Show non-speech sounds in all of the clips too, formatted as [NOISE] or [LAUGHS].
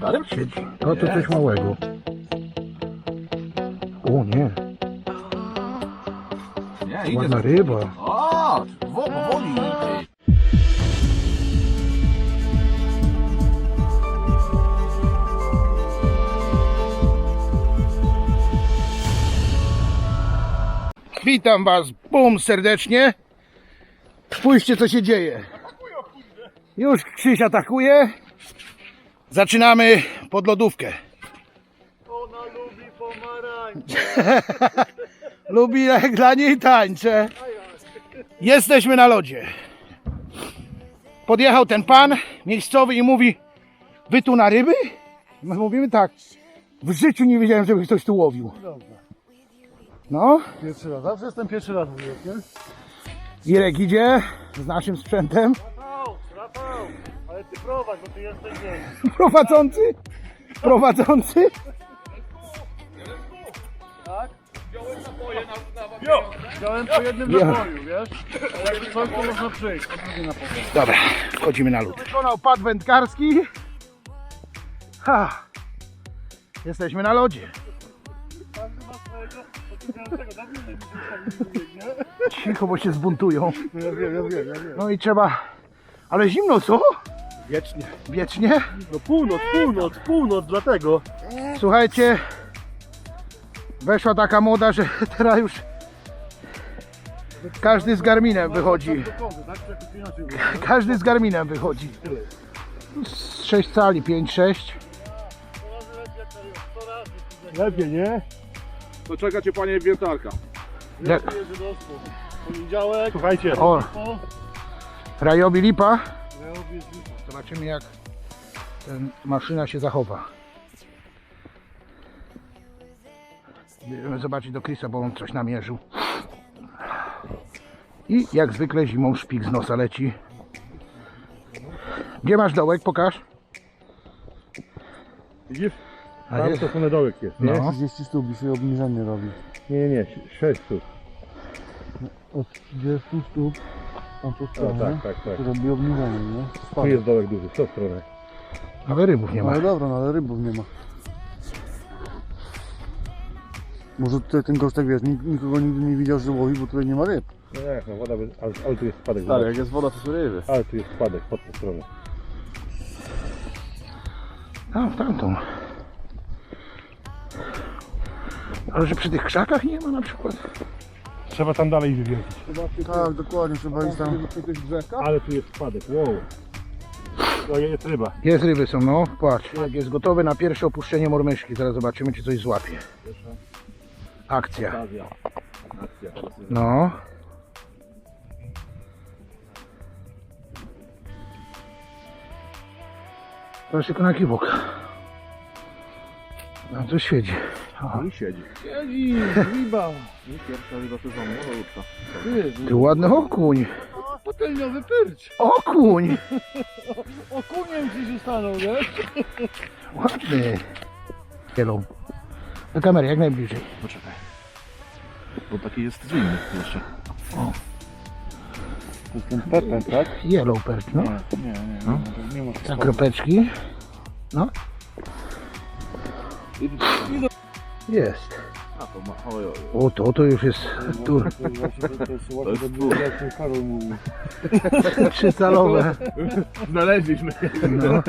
Starym? Siedzi. No to coś małego. O nie, Nie, ładna ryba. O, wo, powoli. Witam was, bum, serdecznie. Spójrzcie, co się dzieje. Już Krzyś atakuje. Zaczynamy pod lodówkę. Ona lubi pomarańcze. [LAUGHS] Lubi jak dla niej tańczę. Jesteśmy na lodzie. Podjechał ten pan miejscowy i mówi, wy tu na ryby? My mówimy tak. W życiu nie wiedziałem, żeby ktoś tu łowił. No, Pierwszy raz. Zawsze jestem pierwszy raz nie? Irek idzie z naszym sprzętem. Ty prowadź, bo ty jesteś. Prowadzący? Prowadzący? Tak? Wziąłem po jednym napoju, wiesz? Ale jak coś, to można przyjść. Po drugie napoju. Dobra, wchodzimy na lód. Wykonał pad wędkarski. Ha. Jesteśmy na lodzie. Każdy ma swojego odpowiedzialnego. Dawno nie widziałem, nie? Cicho, bo się zbuntują. No ja wiem, ja wiem, ja wiem. No i trzeba... Ale zimno, co? Wiecznie. Wiecznie? No północ, północ, północ, dlatego. Słuchajcie, weszła taka moda, że [LAUGHS] teraz już każdy z Garminem wychodzi. Każdy z Garminem wychodzi. Z 6 cali, 5-6. Lepiej, nie? To czeka cię panie wiertarka. Poniedziałek. Słuchajcie. O, Rajowi lipa. Zobaczymy jak ten maszyna się zachowa. Bierzemy zobaczyć do Krisa, bo on coś namierzył. I jak zwykle zimą szpik z nosa leci. Gdzie masz dołek? Pokaż. Widzisz? A Tam jest. to ponedołek jest, nie? No. 30 stóp i sobie obniżenie robi. Nie, nie, nie, 6 sztuk. Od 30 stóp tam to O, stronę, tak, tak, tak. robi obniżenie, nie? Tu jest dołek duży, w tą stronę. Ale rybów nie No ma. ale dobra, no ale rybów nie ma. Może tutaj ten gość tak wiesz, nik- nikogo nigdy nie widział, że łowi, bo tutaj nie ma ryb. No jak, no woda, ale, ale tu jest spadek. Stary, zobacz. jak jest woda, to są ryby. Ale tu jest spadek, pod tą stronę. Tam, w tamtą. Ale że przy tych krzakach nie ma na przykład. Trzeba tam dalej wywiesić. Tak, dokładnie, trzeba iść tam. Ale tu jest spadek, wow. To jest ryba. Jest ryby są, no. Patrz, jak jest gotowy na pierwsze opuszczenie mormyszki. Zaraz zobaczymy, czy coś złapie. Akcja. Okazja. Akcja. No. Teraz tylko na kiwok. No to świeci. Aha. I siedzi. Siedzi, ryba. Pierwsza ryba sezonu, malutko. Ty ładny okuń. Patelniowy pyrcz. Okuń! Okuniem ci się stanął, nie? Ładny. Kielą. Do kamery, jak najbliżej. Poczekaj. Bo taki jest zwinny jeszcze. To jest ten pepper, tak? Yellow perch, no. Nie, nie, nie. No. Nie ma Tak, kropeczki. No. Jest. A to ma, oj, oj. O, to, to już jest tur. To jest ten Karol mówił. [LAUGHS] [LAUGHS] Trzycalowe. Znaleźliśmy. No.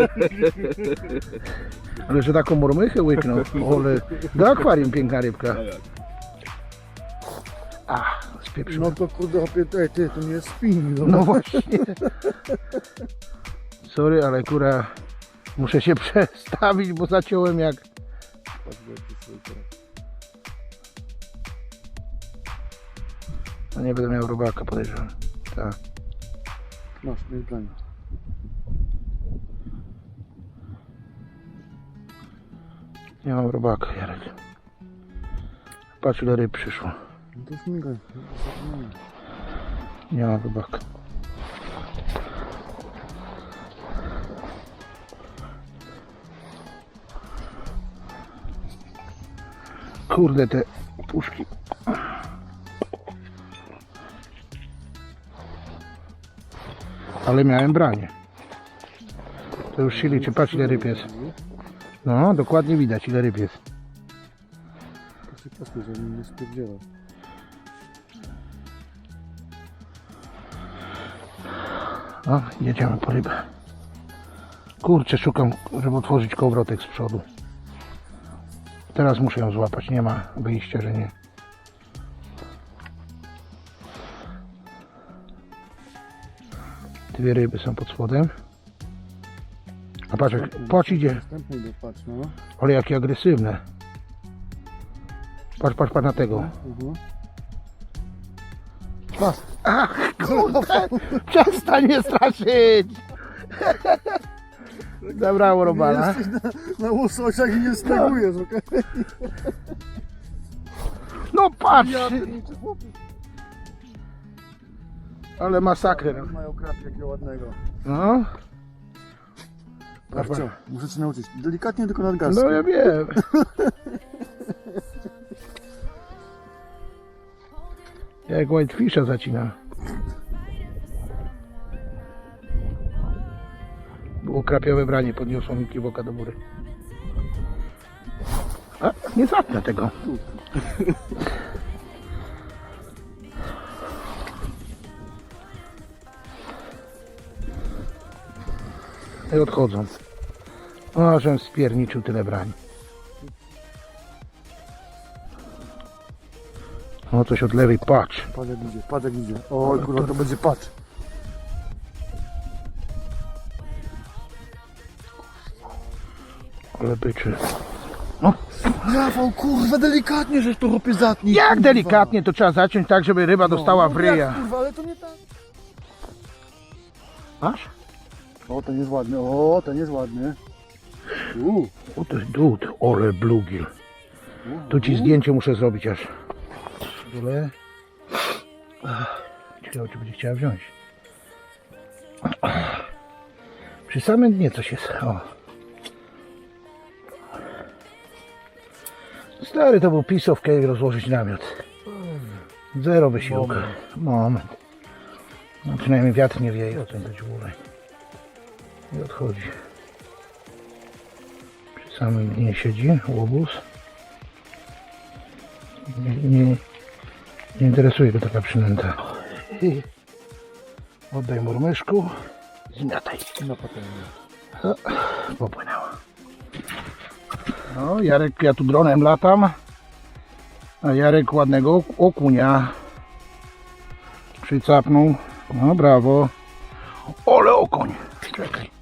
Ale że taką mormychę łyknął. Ale do akwarium piękna rybka. A, spieprzył. No to kurde, opie, ej, ty, to nie jest spinning, no. No właśnie. Sorry, ale kura muszę się [LAUGHS] przestawić, bo zaciąłem jak. No nie będę miał robaka, podejrzewam. Tak. Masz, nie dla mnie. Nie mam robaka, Jarek. Patrz ile ryb przyszło. No to śmigaj. Nie mam robaka. Kurde te puszki. Ale miałem branie. To już się liczy, patrz ile ryb jest. No, dokładnie widać ile ryb jest. Żeby mi nie spierdzielał. O, jedziemy po rybę. Kurczę, szukam, żeby otworzyć kołowrotek z przodu. Teraz muszę ją złapać, nie ma wyjścia, że nie. Dwie ryby są pod spodem. A patrz, jak poć idzie, no. ale jakie agresywne. Patrz, patrz, patrz na tego. Mhm. Ach, kurde, [LAUGHS] przestań mnie straszyć. [LAUGHS] Zabrało robala. Jesteś na, na łososiach i nie stagujesz, okej? No patrz, Ja pierniczę, chłopie. ale masakrę. Mają krapi jakiego ładnego. No, Patrz co, muszę cię nauczyć. Delikatnie tylko nadgarstkiem. no ja wiem. [LAUGHS] Jak Whitefisha zacina. Było krapiowe branie, podniosło mi kiwoka do góry. A, nie zapnę tego. I odchodzą. O, żem spierniczył tyle brań. O, coś od lewej, patrz. Jak idzie, jak idzie. Oj kurwa, to będzie patrz. Ale byczy. Rafał, kurwa, delikatnie, żeś to chłopie zatnij. Jak kurwa. delikatnie to trzeba zaciąć tak, żeby ryba dostała w No, jak, ryja. Kurwa, ale to nie tak. Masz? O, ten jest ładny, o, ten jest ładny. Uuu. O, to jest dud, ole blugil. Tu ci zdjęcie muszę zrobić aż. Dole. Ciekawe, czy będzie chciała wziąć. Przy samym dnie coś jest. O. Stary to był piece of cake rozłożyć namiot. Zero wysiłku. Moment. No, przynajmniej wiatr nie wieje, o tym być górę. I odchodzi. Przy samym dnie siedzi łobuz. Nie, nie, nie interesuje go taka przynęta. Oddaj murmyszku. Zmiataj. Na patelnię. Popłynęła. No, Jarek, ja tu dronem latam. A Jarek ładnego ok- okunia przycapnął. No, brawo. Ole okoń. Czekaj.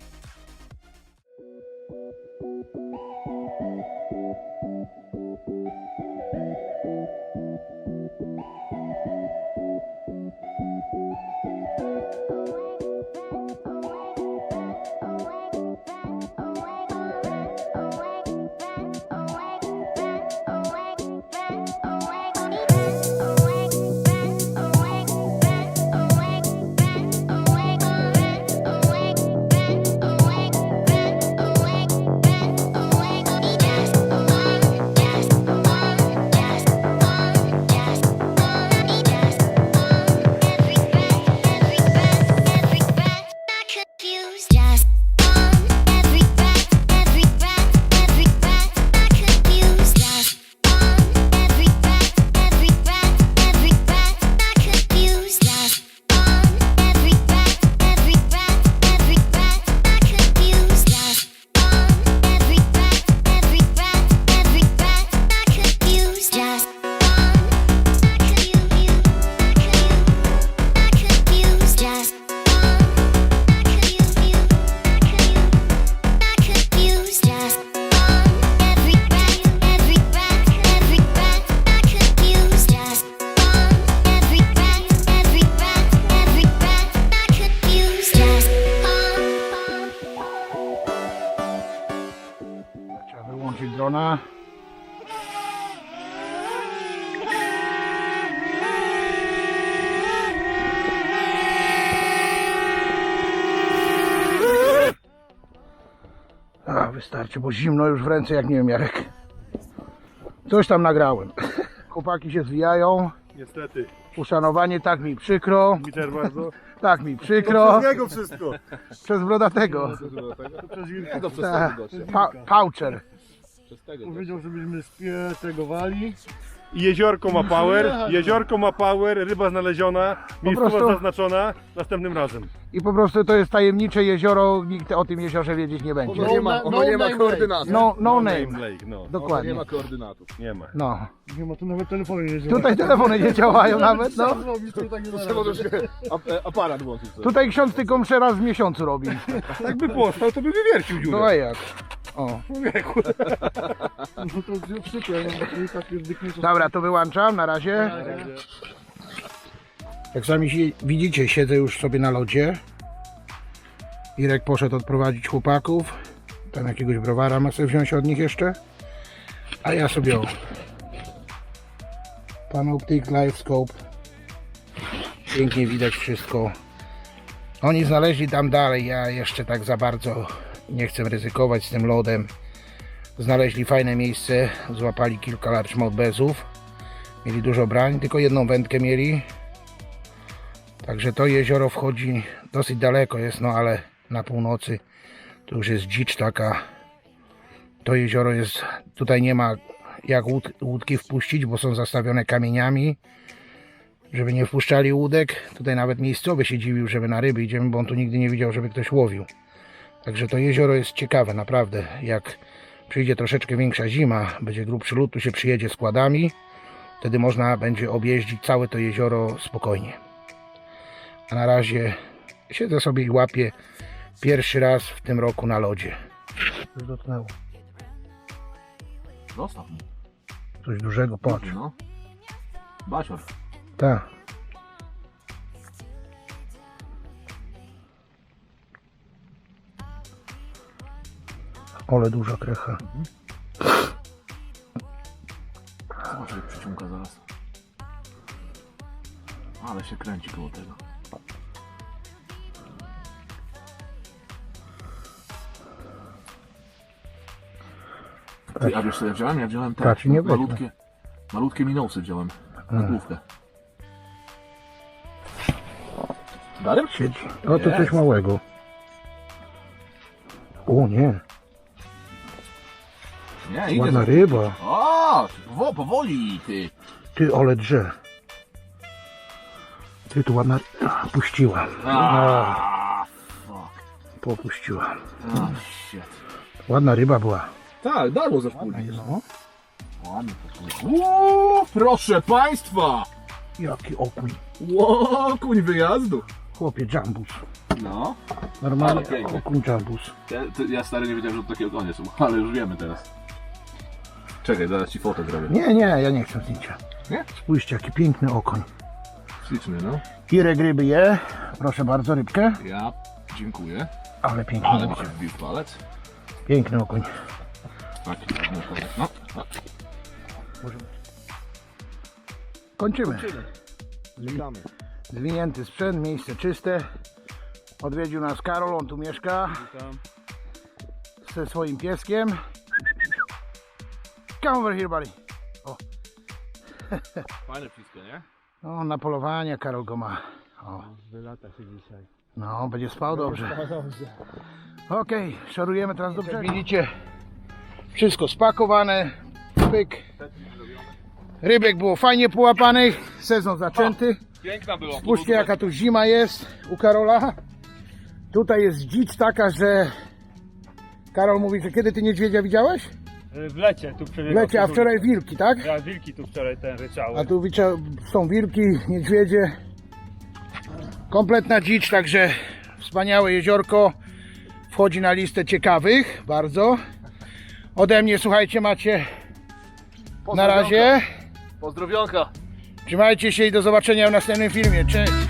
Wystarczy, bo zimno już w ręce, jak nie wiem, Jarek. Coś tam nagrałem. Chłopaki się zwijają Niestety. Uszanowanie, tak mi przykro, Mi też bardzo. tak mi przykro, Przez niego wszystko. przez brodatego. Przez Wilka. To przez Ta, tego gościa. pa, pauczer. Przez tego Powiedział, żebyśmy spiegowali. Jeziorko ma power, jeziorko ma power, ryba znaleziona, miejscowa prostu- zaznaczona, następnym razem. I po prostu to jest tajemnicze jezioro, nikt o tym jeziorze wiedzieć nie będzie. Ono nie ma, ono nie ma koordynatów. No, no Name name, Lake, no. Ono nie dokładnie. ma koordynatów. Nie ma. No. Nie ma, tu nawet telefony nie działa. Tutaj telefony nie działają nawet, no. Robisz, to tak nie da możesz ap- e, aparat włączyć sobie. Tutaj ksiądz tylko mszę raz w miesiącu robi. [LAUGHS] Jakby postał, to by wywiercił dziurę. No a jak? O. Człowieku. [LAUGHS] No to przykład, no i tak. Dobra, to wyłączam na razie. Jak sami si- widzicie, siedzę już sobie na lodzie. Irek poszedł odprowadzić chłopaków. Tam jakiegoś browara ma sobie wziąć od nich jeszcze. A ja sobie o. Panoptic Live Scope. Pięknie widać wszystko. Oni znaleźli tam dalej. Ja jeszcze tak za bardzo nie chcę ryzykować z tym lodem. Znaleźli fajne miejsce, złapali kilka large bezów. Mieli dużo brań, tylko jedną wędkę mieli. Także to jezioro wchodzi dosyć daleko jest, no ale na północy to już jest dzicz taka. To jezioro jest, tutaj nie ma jak łód, łódki wpuścić, bo są zastawione kamieniami, żeby nie wpuszczali łódek. Tutaj nawet miejscowy się dziwił, żeby na ryby idziemy, bo on tu nigdy nie widział, żeby ktoś łowił. Także to jezioro jest ciekawe, naprawdę. Jak przyjdzie troszeczkę większa zima, będzie grubszy lód, tu się przyjedzie składami, wtedy można będzie objeździć całe to jezioro spokojnie. A na razie siedzę sobie i łapię pierwszy raz w tym roku na lodzie. Coś dotknęło. Zostaw mi. Coś dużego, patrz. No. Basior. Tak. Ole duża krecha. Zobacz, jak przyciąga zaraz. Ale się kręci koło tego. Ty, a wiesz co ja wziąłem? Ja wziąłem te Patrz, nie malutkie, malutkie minusy wziąłem na główkę. Darem? Siedzi. O, to coś małego. O nie, Nie, idzie. ładna ryba. O, powo- powoli ty. Ty, ole drze. Ty, tu ładna... A, Puściła. A, fuck. Popuściła. A, shit. Ładna ryba była. Tak, darmo ze wpół. No. Ładnie to Uuu, proszę państwa! Jaki okuń. Ło, kuń wyjazdu. Chłopie, jambus. No, Normalnie piękny. okuń jambus. ja, ja stary nie wiedziałem, że to takie ogonie są, [LAUGHS] ale już wiemy teraz. Czekaj, zaraz ci fotę zrobię. Nie, nie, ja nie chcę zdjęcia. Nie? Spójrzcie, jaki piękny okoń. Śliczny, no. Irek ryby je. Proszę bardzo, rybkę. Ja dziękuję, Ale piękny ale mi okoń. się wbił palec. Piękny okoń. Tak, no, no. Kończymy. Czekamy. Zwinięty sprzęt, miejsce czyste. Odwiedził nas Karol, on tu mieszka. Ze swoim pieskiem. Come over here, buddy. Fajne wszystko, nie? No, na polowanie Karol go ma. O. Wylata się dzisiaj. No, będzie spał dobrze. Okej, szarujemy teraz do brzegu. Widzicie, wszystko spakowane. Pyk. Rybek było fajnie połapanych. Sezon zaczęty. Piękna była. Spójrzcie jaka tu zima jest u Karola. Tutaj jest dzicz taka, że Karol mówi, że kiedy ty niedźwiedzia widziałeś? W lecie tu W przebiegał. lecie, a wczoraj wilki, tak? Ja wilki tu wczoraj ten ryczały. A tu są wilki, niedźwiedzie. Kompletna dzicz, także wspaniałe jeziorko. Wchodzi na listę ciekawych, bardzo. Ode mnie, słuchajcie, macie na razie. Pozdrowionka. Trzymajcie się i do zobaczenia w następnym filmie. Cześć!